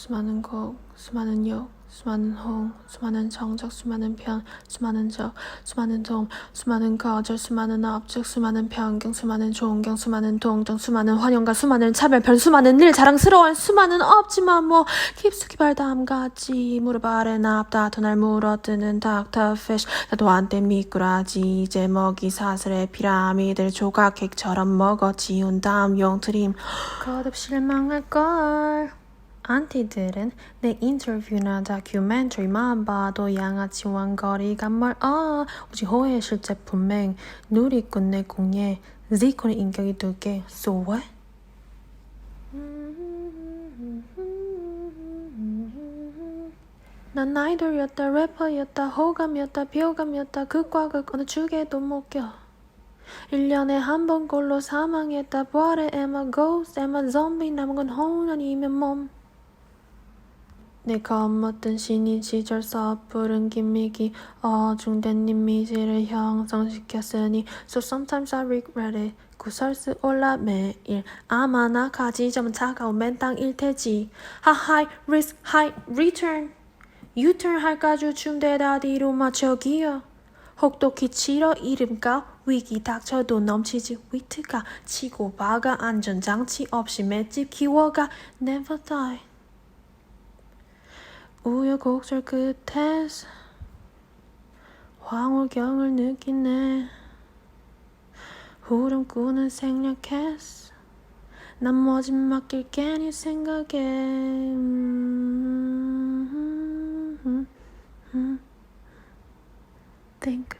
수많은 곡, 수많은 욕, 수많은 홍, 수많은 정적, 수많은 편, 수많은 적, 수많은 동, 수많은 거절, 수많은 업적, 수많은 편경, 수많은 존경, 수많은 동정, 수많은 환영과 수많은 차별편, 수많은 일, 자랑스러운 수많은 없지만 뭐 깊숙이 발담같이 무릎 아래 납다 도 날 물어뜯는 닥터피쉬. 나도 한때 미꾸라지 이제 먹이 사슬의 피라미드를 조각 케이크처럼 먹어 지운 다음 용트림. 거듭 실망할걸 안티들은 내 인터뷰나 다큐멘터리만 봐도 양아치 왕 거리가 멀어 오직 호의 실제 분명 누리꾼 내 공예 지코는 인격이 So what? 난 아이돌이었다 래퍼였다 호감이었다 비호감이었다 극과 극 어느 축에도 못 껴. 1년에 한 번 꼴로 사망했다 부활의 에마 고스 에마 좀비 남은 건혼 아니면 몸 내가 엄었던 신인 시절 섣부른 기믹이 어중된 이미지를 형성시켰으니 So sometimes I regret it. 구설수 올라 매일. 아마 나 가지점은 차가운 맨땅일 테지. Risk high return. U-turn 할까 주 춤대다 뒤로 맞춰 기어 혹독히 치러 이름가 위기 닥쳐도 넘치지 위트가 치고 박아 안전장치 없이 맷집 키워가 Never die 우여곡절 끝에서 황홀경을 느끼네. 후렴구는 생략했어. 난 뭐지 맡길 괜히 생각해. 음, 음, 음. Think